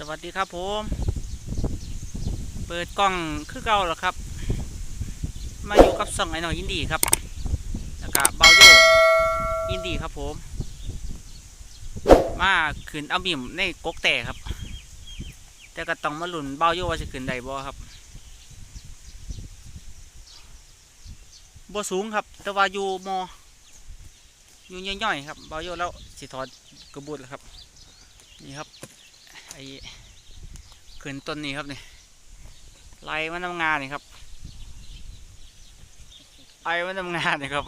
สวัสดีครับผม เปิดกล้องคือเก่าแล้วครับ มาอยู่กับส่องไอ้หน่อยยินดีครับแล้วก็เบาโยยินดีครับผม มาขึ้นเอาบิ่มในกกแต่ครับ แต่ก็ต้องมาหลุนเบาโยว่าจะขึ้นได้บ่ครับบ่สูงครับ แต่ว่าอยู่มออยู่ย่อยๆครับเบาโยแล้วสิถอดกระบุดแล้วครับ นี่ครับ อ้ขึ้นต้นนี้ครับนี่ไล่มันทำงานนี่ครับไอ้มันทำงานนี่ครับ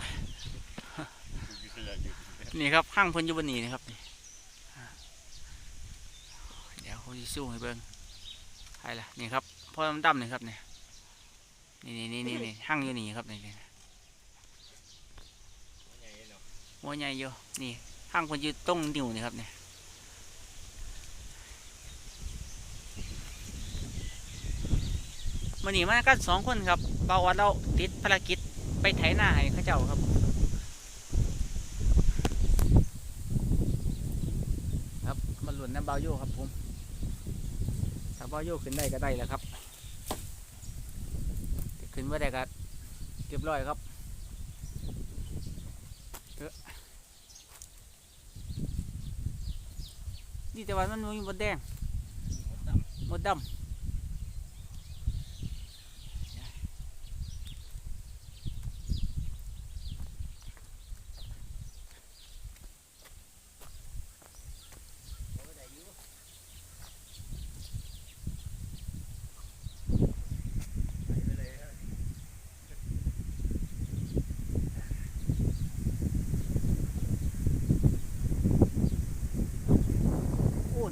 นี่ครับข้างพ้นยุบนนีนะครับเดี๋ยวเขาจะสู้ให้เบิ้งใครล่ะนี่ครับพ่อดำๆนี่ครับนี่นี่นี่นี่นี่นี่ห้างอยู่นี่ครับนี่นี่หัวใหญ่อยู่นี่ห้างเพ้นยู่ตรงนิ้วนี่ครับเนี่ย มันนี่มากันสองคนครับเบาวัดเราติดภารกิจไปไถนาให้ข้าเจ้าครับครับมาหลุนน้ำเบาโยครับผมถ้าเบาโยขึ้นได้ก็ได้แล้วครับ ขึ้นไม่ได้ก็เรียบร้อยครับนี่แต่ว่ามันมีมดแดงมดดำ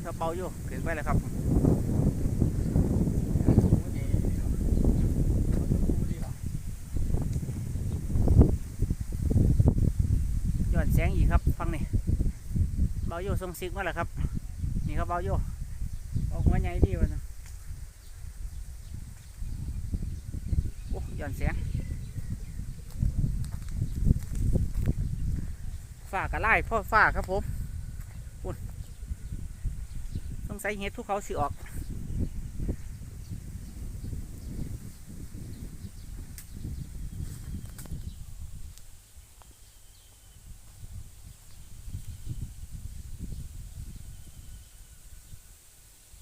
โอ้ถ้าเบาอยู่เกินไปแล้วครับย้อนแสงอีกครับฟังนี่เบาโย่ทรงซิกมาแล้วครับ นี่ครับเบาโยออกหัวใหญ่ดีวะนะโอ้ย้อนแสงฝากกระไล่พ่อฝ้าครับผมอุ่นต้อ งใส่เห็ดทุกเขาสิออก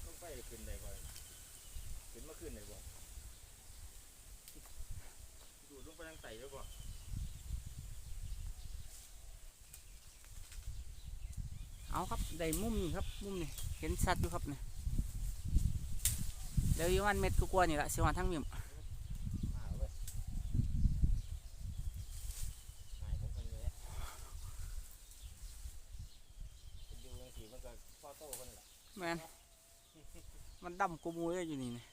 ต้องไปขึ้นได้บ่ขึ้นมาขึ้นได้บ่ดูดลงไปทางไตได้บ่ เอาครับ ได้มุมนี่ครับมุมนี่เห็นชัดอยู่ครับเนี่ยเดี๋ยวยู่วันเม็ดกลัวนี่แหละสิวันทั้งมิมมาเว้ยหายของคนเลยเป็นดูจังซี่มันก็พอโตคนละแมนมันดำกูมูยอยู่นี่นี่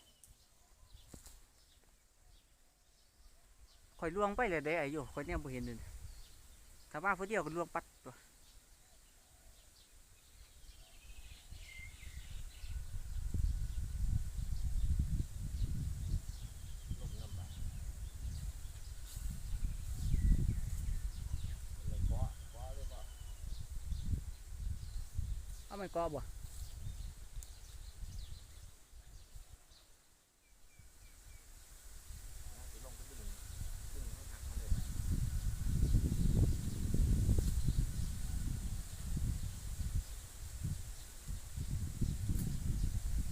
คอยล่วงไปเลยได้ไอ้อยู่คอยเนี่ยบ่เห็นเลยถ้ามาผู้เดียวก็ล่วงปัดตัว ลมน้ำบาเลยขอขอเลยบ่ เอาไม่ กอบ่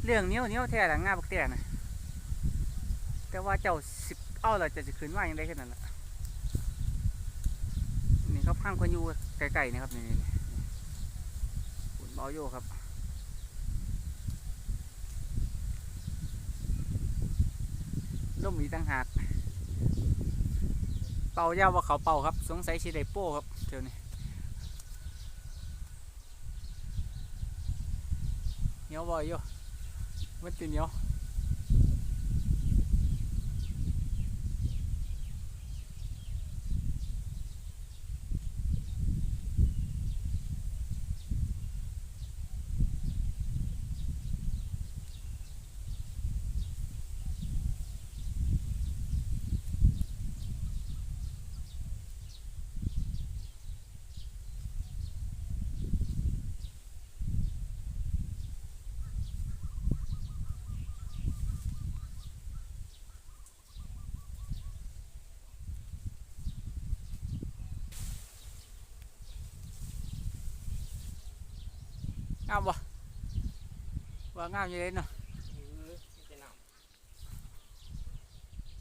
เรื่องเนี้ยวเนี้ยวแท้หลังงาบักแต่นะแต่ว่าเจ้าสิบเอาเราจะจะขึ้นว่าย่างไรแค่นั้นแหละนี่ครับข้างคนอยู่ไกลๆนะครับนี่ นี่นี่ฝุ่นเบาโยครับล่มมีตั้งหาก เป่ายาวว่าเขาเป่าครับ สงสัยชิไดโป้ครับเดี๋ยวนี้เหนียวบ่อยอยู่มันติเหนียว งามบ่ว่างามอยู่เลยเนาะเออนี่จะน้ำ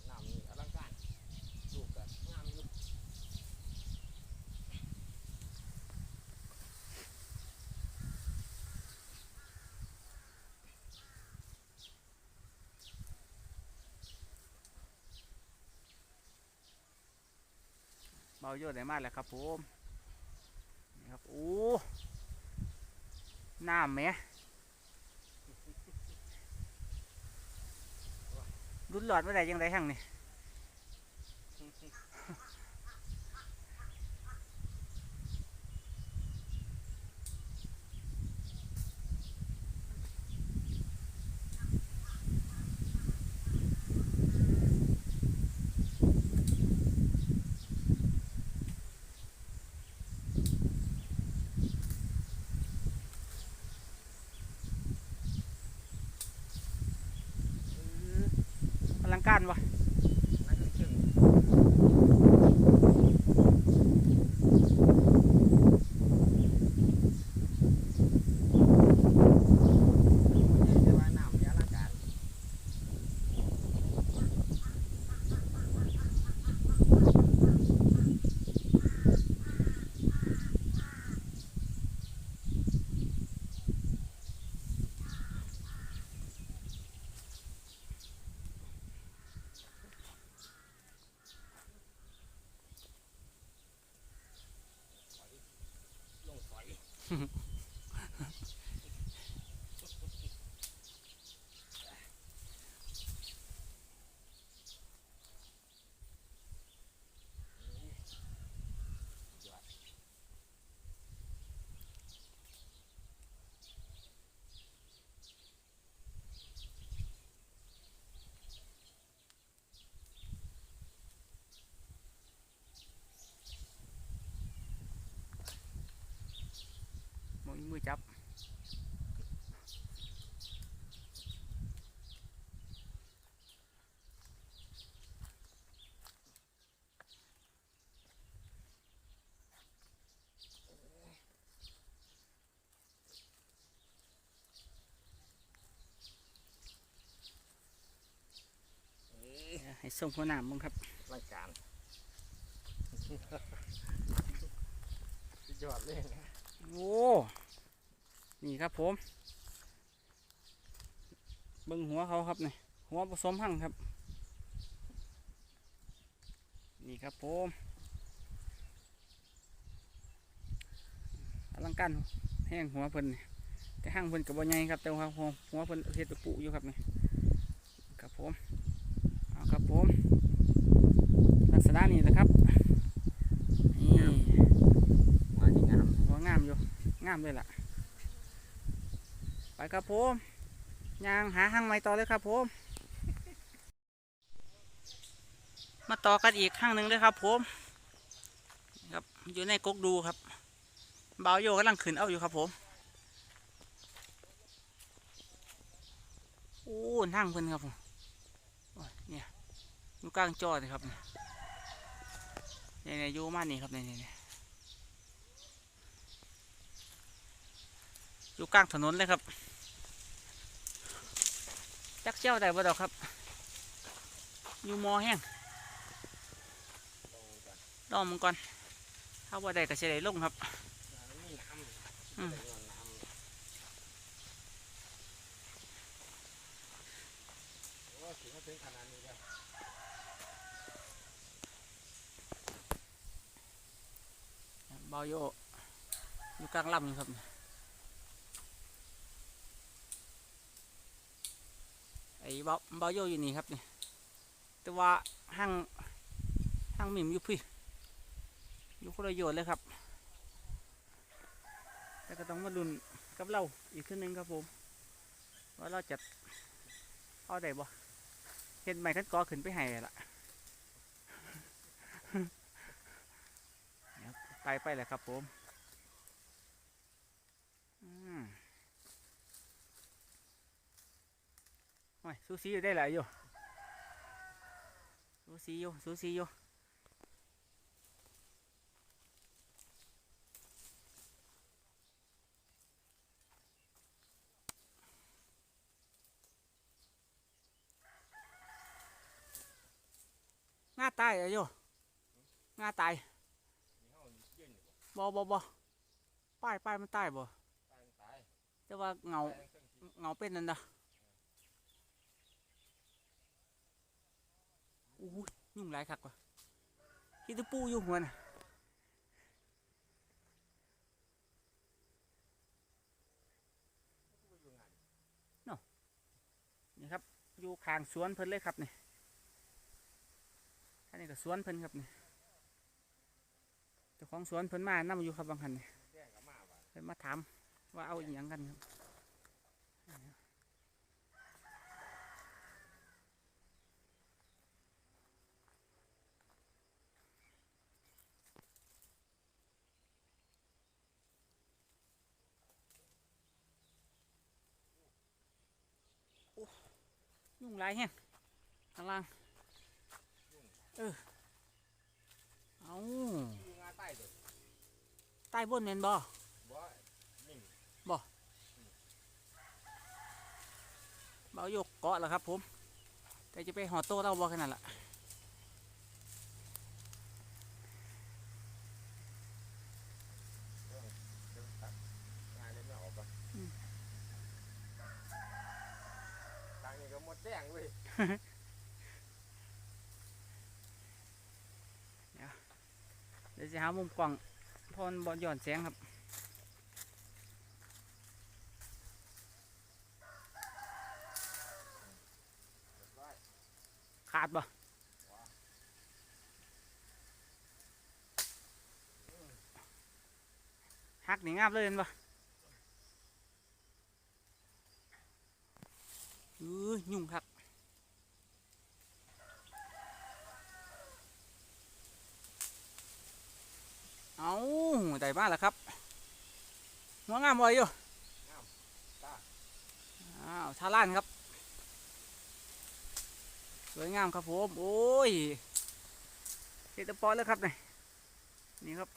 น้ำนี่อลังการลูกก็งามอยู่เบาโยดได้มากแล้วครับผม นี่ครับ โอ้ น้ำไหมรุดหลอดไม่ได้ยังไงหั่งนี่ อลังการวะ นั่นคือจึงแต่ว่าน้ำนี่อลังการ ลงสอย มมีมือจับเอ้ยให้ส่งหัวหนามมึงครับรายการสุดยอดเลยนะโอ้ นี่ครับผม เบิ้งหัวเขาครับนี่หัวผสมหั่งครับ นี่ครับผมอลังการแห้งหัวเพิ่นนี่แต่หั่งเพิ่นกับบ่ใหญ่ครับแต่ว่าหัวหัวเพิ่นเฮ็ดเป็นปุอยู่ครับนี่ครับผมเอาครับผมลักษณะนี้แหละครับนี่ว่าที่งามหัวงามอยู่งามเลยล่ะ ไปครับผมยางหาห้างไม้ต่อเลยครับผมมาต่อกันอีกข้างหนึ่งเลยครับผมครับอยู่ในกกดูครับเบาโยกำลังขึ้นเอาอยู่ครับผมโอ้นั่งเพิ่นครับผมเนี่ยอยู่กลางจอเลยครับเนี่ยเนี่ยอยู่มานี่ครับเนี่ยเนี่ยอยู่กลางถนนเลยครับ จักเจ้าได้บ่ดอกครับ อยู่มอแห้งรอมึงก่อน ถ้าว่าได้ก็จะได้ลงครับเบาโยอยู่กลางลำนี่ครับ ไอ้ เบาเบาโยอยู่นี่ครับนี่แต่ว่าห้างห้างมิมอยู่พี่อยู่คนละโยนเลยครับแต่ก็ต้องมาดุนกับเราอีกขึ้นหนึ่งครับผมว่าเราจะเอาได้บ่เห็นใหม่ขั้นกอขึ้นไปให้ละไปไปเลยครับผม อืม โอ้ยซูซีอยู่ได้หลายอยู่ซูซีอยู่ซูซีอยู่งาตายอยู่งาตายบอบอบอป้ายป้ายมันตายบ่แต่ว่าเงาเงาเป็นนั่นนะ อู้ยุ่งหลายคักว่ะคิดจะปูอยู่หัวน่ะผู้อยู่งานนี่ครับ อยู่ข้างสวนเพิ่นเลยครับนี่อันนี้ก็สวนเพิ่นครับนี่เจ้าของสวนเพิ่นมานํอยู่ครับบางคันนี่เพิ่นมาถามว่าเอาอีหยังกันครับ ยุ่งหลายแฮงข้างล่างเออเอาอยู่งาใต้ตัวใต้บนเห็นบ่บ่นิ่งเบาโยกเกาะแล้วครับผม แต่จะไปหอโต้เราบ่ขนาดละ เดี๋ยวตัดงานเลยไม่ออกป่ะทางนี้ก็หมดแดงเว้ยเดี๋ยวจะหามุมกว้างพอนบอลหย่อนแสงครับขาดบ่หักนี่งาบเลยเห็นบ่เออยุ่งครับเอาได้มาแล้วครับหัวงามบ่อยู่งามตาอ้าวชาล้านครับ สวยงามครับผม โอ้ยเจ็ดปอนแล้วครับนี่นี่ครับ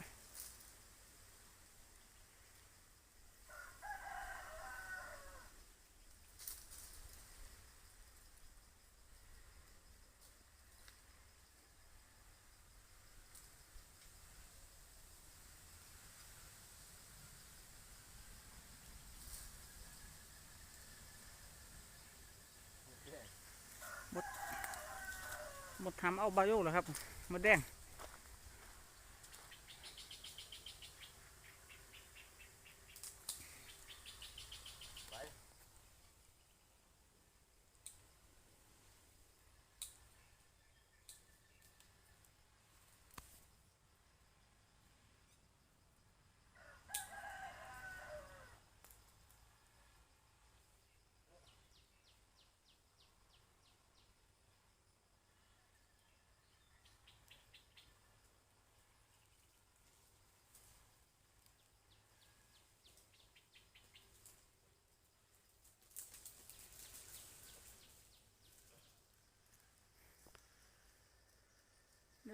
แดง หมดทำเอาบาโยกแล้วครับมดแดง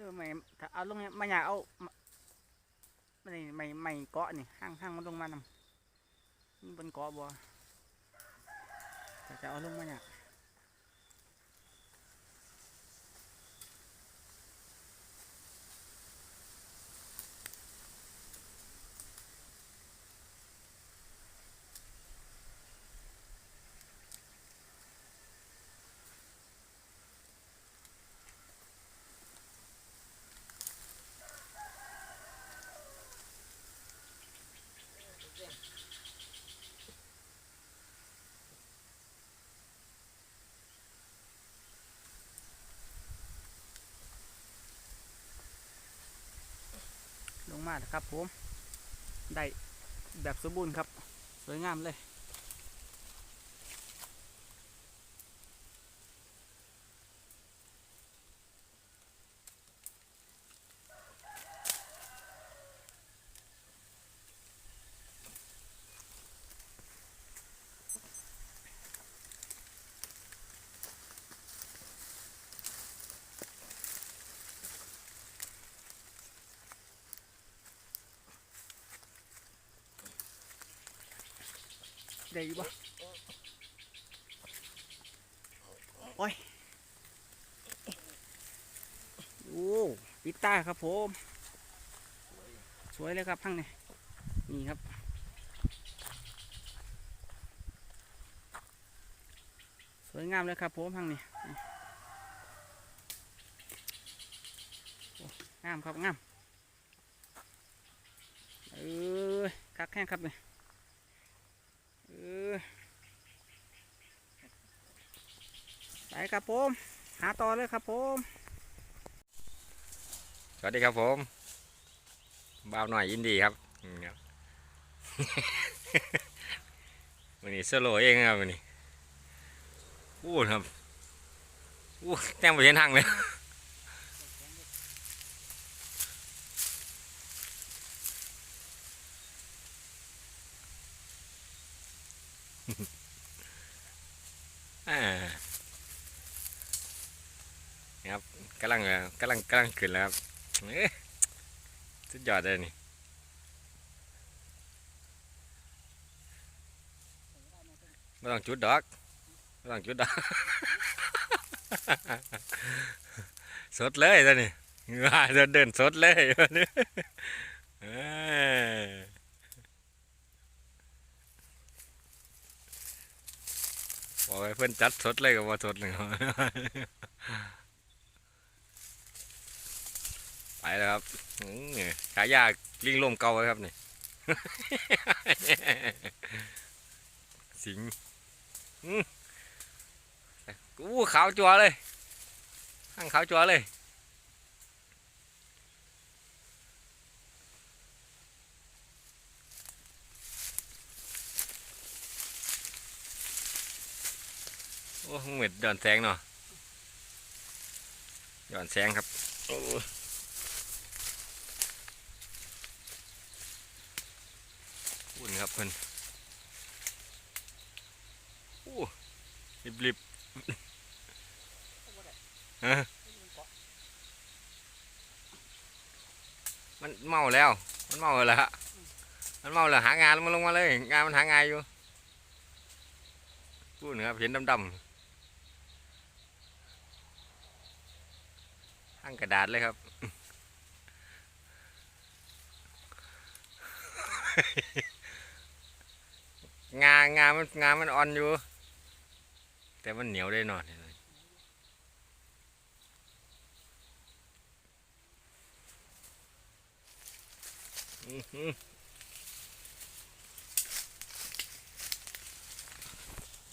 อไม่ถ้าเอาลงเนี่ยมาอยากเอาไม่ไม่ไม่เกาะนี่ห้างห้างมันลงมานำมันบนเกาะบ่แต่จะเอาลงมาอยาก ลง มากนะครับผม ได้แบบสมบูรณ์ครับ สวยงามเลย ได้อยู่ปะโอ้ยโอ้ปิดตาครับผม สวยเลยครับพังนี่นี่ครับสวยงามเลยครับผมพังนี่นี่โอ้งามครับงามเออคักแข้งครับเนี่เออไป ครับผม หาต่อเลยครับผม สวัสดีครับผมบ่าวหน่อยยินดีครับวันนี้สโลเองครับวันนี้อู้ครับอู้แต้มไปเห็นทางเลย อ่านี่ครับ กำลังกำลังกำลังขึ้นแล้วครับเอ้ยสุดยอดเลยนี่ไม่ต้องจุดดอกไม่ต้องจุดดอกสดเลยตอนนี้ว่าจะเดินสดเลยวันนี้เอ้ยบอกให้เพื่อนจัดสดเลยกับว่าสดหนึ่ง ไปแล้วครับขายากลิงลมเก่าครับนี่สิงอู้ขาวจัวเลยข้างขาวจัวเลยโอ้เหมือนดอนแสงเนาะดอนแสงครับโอ้อุ่น ครับเพิ่นโอ้ริบริบฮะมันเมาแล้ว มันเมาแล้วฮะมันเมาแล้วหางานมันลงมาเลย งานมันหางานอยู่พูดนะครับเห็นดำๆห้งกระดาษเลยครับ งางามันงามันอ่อนอยู่ แต่มันเหนียวได้หน่อย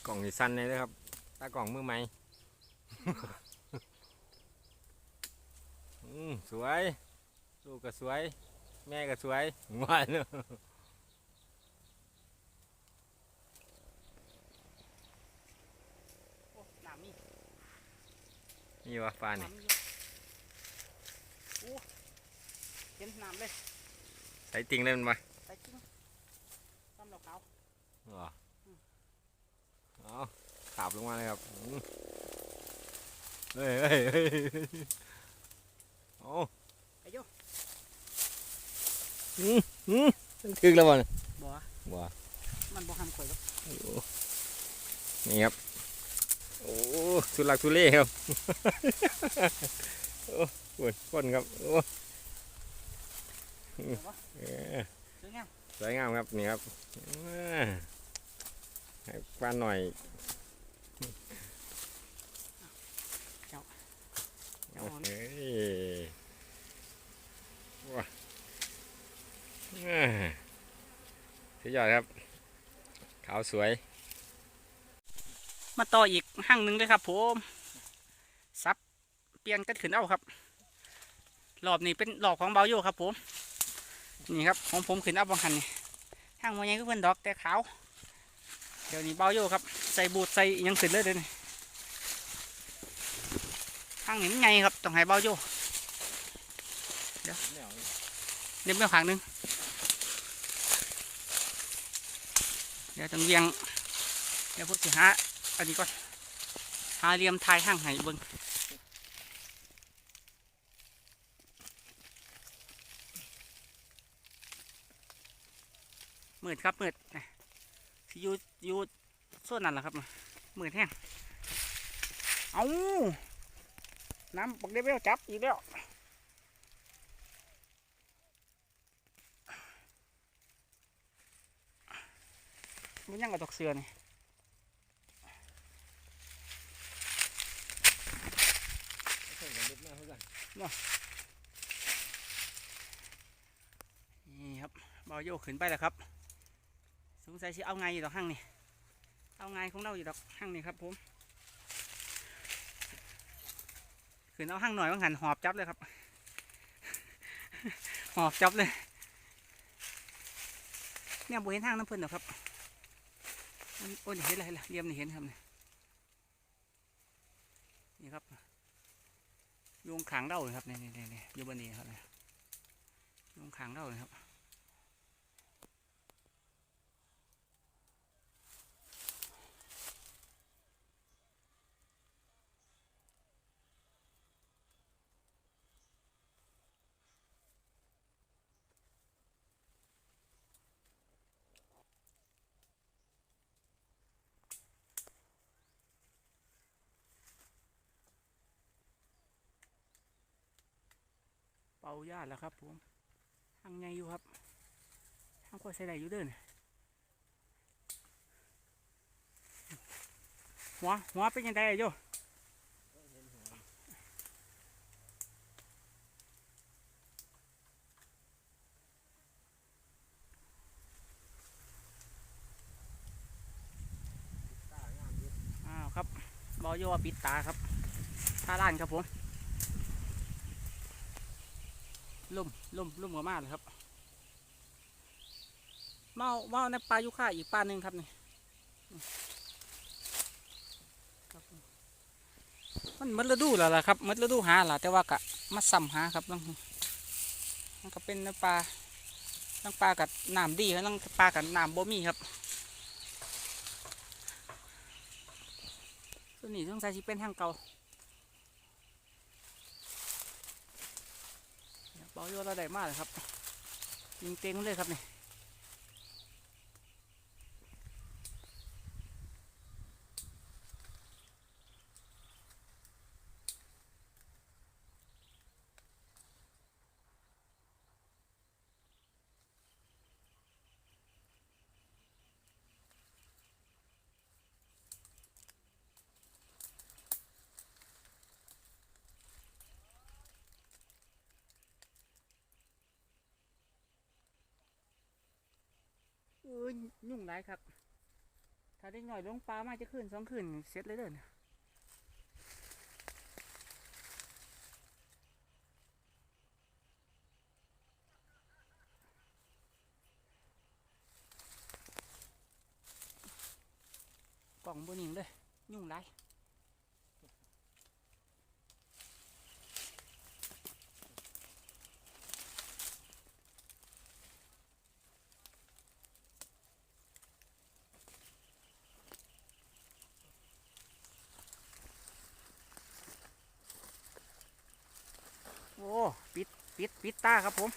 กล่องนี่สั้นเลยนะครับตากล่องมือใหม่สวย ลูกก็สวย แม่ก็สวยงว่าเนอะ โอ้น้ำนี่ นี่วะปลานี่น้ำนี่โอ้เห็นน้ำเลยใส่ติงเล่นมาไปจริงซ้ำดอกขาวเหรอเอาขาบลงมาเลยครับอืมเฮ้ยเฮ้ยเฮ้ยโอ้ไอ้โยถึกแล้วบ่เนี่ยบ่บ่มันบ่ทำข่อยหรอกนี่ครับ โอ้ สุลักสุเล่ครับโอ้ปวดก้นครับโอ้ยสวยงามสวยงามครับนี่ครับให้กว้านหน่อยเดี๋ยว้าเฮ้ยว้าสุดยอดครับ ขาวสวย มาต่ออีกห้างหนึ่งเลยครับผมซับเปลี่ยนกันขึ้นเอาครับรอบนี้เป็นรอบของเบาโยครับผมนี่ครับของผมขึ้นเอาบางหันนี่ห้างมันยังก็เป็นดอกแต่ขาวเดี๋ยวนี้เบาโยครับ ใส่บูทใส่อิหยังขึ้นเลยเดี๋ยวนี้ห้างนี้มันใหญ่ครับต้องให้เบาโยเดี๋ยวเดี๋ยวไม่เอาขางหนึงเดี๋ยวต้องเวียงเดี๋ยวพวกสิหา อันนี้ก่อนหาเดียมทายห่างไหเบิ้งมื่นครับหมืดยูยูส่วนนั่นแหละครับหมื่นแห้งเอาน้ำปักเดียวจับอีกแล้วมันยังกระตกเสือนี่ อนนี่ครับเบาโยกขึ้นไปแล้วครับ สงสัยสิเอาไงอยู่ดอกห้างนี่ เอาไงของเราอยู่ดอกห้างนี่ครับผมขึ้นเอาห้างหน่อยว่าหันหอบจับเลยครับ หอบจับเลยเนี่ยบ่เห็นห้างน้ำเพิ่นหรอครับโอ้ยเห็นอะไรล่ะเรียมนี่เห็นครับนี่นี่ครับอ ยุงขังเด้าเลยครับนี่นี่นี่อยู่บนนี้ครับยุงขังเด้าเลยครับาญาติแล้วครับผมทางไงอยู่ครับทางก็ใส่ได้อยู่เดินหัวหัวเป็นยังไงอะโยอ้าวครับบอโยว่าปิดตาครับท่าล้านครับผม ล่มล่มล่มกว่ามากเลยครับ เมาเมาในปลายุค่าอีกปลาหนึ่งครับนี่มันมัดฤดูแล้วล่ะครับมัดฤดูหาล่ะแต่ว่ากะมาซ้ำหาครับนั่งมันก็เป็นน้ำปลาน้ำปลากับน้ำดีครับน้ำปลากับน้ำบ่มีครับส่วนนี้ต้องใส่ชิเป็นทางเก่า เบาโยนระได้มากเลยครับยิงเต็งเลยครับนี่ เออยุ่งไรครับ ถ้าได้หน่อยลงปลามาจะขึ้นสองขึ้นเสร็จเลยเด้อนกล่องบนหิงเลย ยุ่งไร โอ้ปิดปิดปิดตาครับผม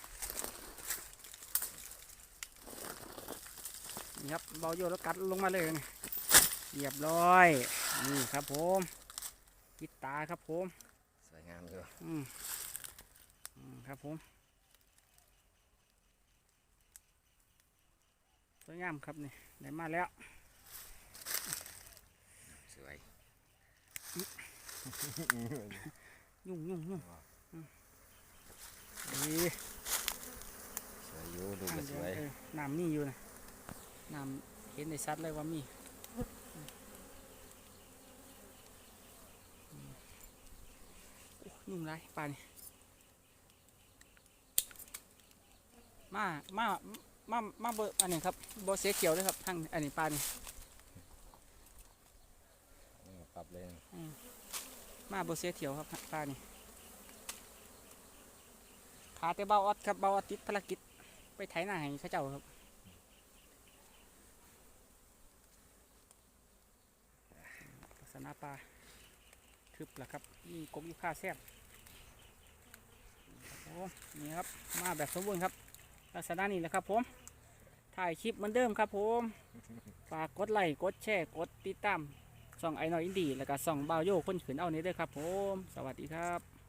นี่ครับเบาโยแล้วกัดลงมาเลยนี่เรียบร้อย นี่ครับผมปิดตาครับผมสวยงามเลยอืมอืมครับผมสวยงามครับนี่ได้มาแล้วสวยยุ่งยุ่งยุ่งอืมนี่ สวยอยู่ดูอ่าก็สเดี๋ยววยเออน้ำนี่อยู่นะน้ำเห็นในซัดเลยว่ามีอืมโอ้ยุ่งไรปลานี่มามามามาเบออันนี้ครับโบเสียเขียวเลยครับทางอันนี้ปลานี่นี่ปรับเลยมาโบเสียเขียวครับปลานี่ ขาแต่เบาออดครับเบาออดติดภารกิจไปไถนาให้เข้าเจ้าครับลักษณะปลาทึบแหละครับนี่กบยู่ค่าแซ่บโอ้นี่ครับมาแบบสมบูรณ์ครับ ลักษณะนี้แหละครับผมถ่ายคลิปเหมือนเดิมครับผมฝากกดไลค์กดแชร์กดติดตามส่องไอหนอยอินดีแล้วก็ส่องบาโยคนขืนเอานี้ด้วยครับผม สวัสดีครับ